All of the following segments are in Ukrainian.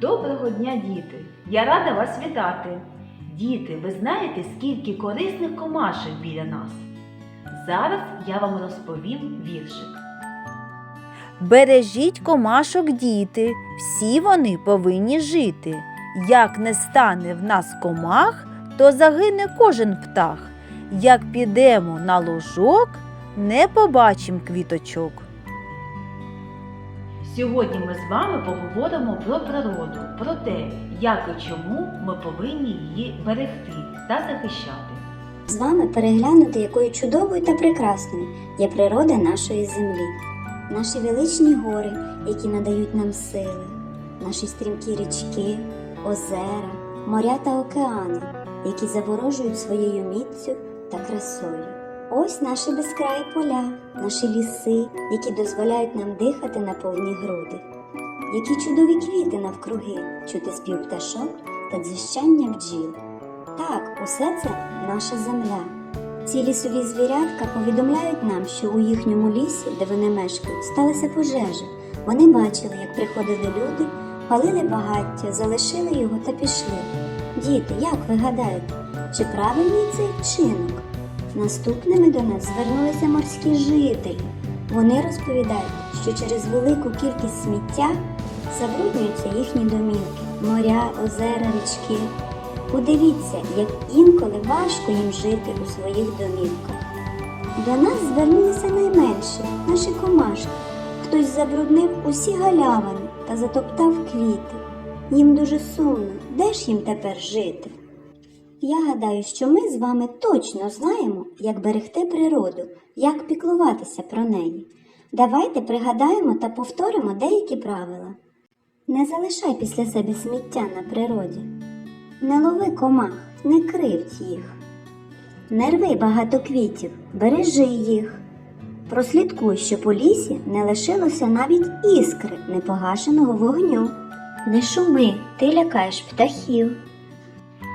Доброго дня, діти! Я рада вас вітати. Діти, ви знаєте, скільки корисних комашок біля нас? Зараз я вам розповім віршик. Бережіть комашок, діти, всі вони повинні жити. Як не стане в нас комах, то загине кожен птах. Як підемо на лужок, не побачим квіточок. Сьогодні ми з вами поговоримо про природу, про те, як і чому ми повинні її берегти та захищати. З вами переглянути, якою чудовою та прекрасною є природа нашої землі, наші величні гори, які надають нам сили, наші стрімкі річки, озера, моря та океани, які заворожують своєю міцю та красою. Ось наші безкраї поля, наші ліси, які дозволяють нам дихати на повні груди. Які чудові квіти навкруги, чути спів пташок та дзищання бджіл. Так, усе це наша земля. Ці лісові звірятка повідомляють нам, що у їхньому лісі, де вони мешкають, сталася пожежа. Вони бачили, як приходили люди, палили багаття, залишили його та пішли. Діти, як ви гадаєте, чи правильний цей вчинок? Наступними до нас звернулися морські жителі. Вони розповідають, що через велику кількість сміття забруднюються їхні домівки, моря, озера, річки. Подивіться, як інколи важко їм жити у своїх домівках. До нас звернулися найменші, наші комашки. Хтось забруднив усі галявини та затоптав квіти. Їм дуже сумно, де ж їм тепер жити? Я гадаю, що ми з вами точно знаємо, як берегти природу, як піклуватися про неї. Давайте пригадаємо та повторимо деякі правила. Не залишай після себе сміття на природі. Не лови комах, не кривдь їх. Не рви багато квітів, бережи їх. Прослідкуй, щоб у лісі не лишилося навіть іскри непогашеного вогню. Не шуми, ти лякаєш птахів.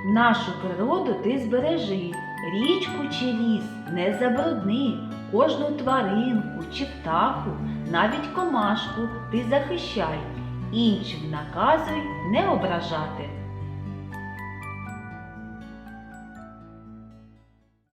Нашу природу ти збережи, річку чи ліс не забрудни, кожну тваринку чи птаху, навіть комашку ти захищай, іншим наказуй не ображати.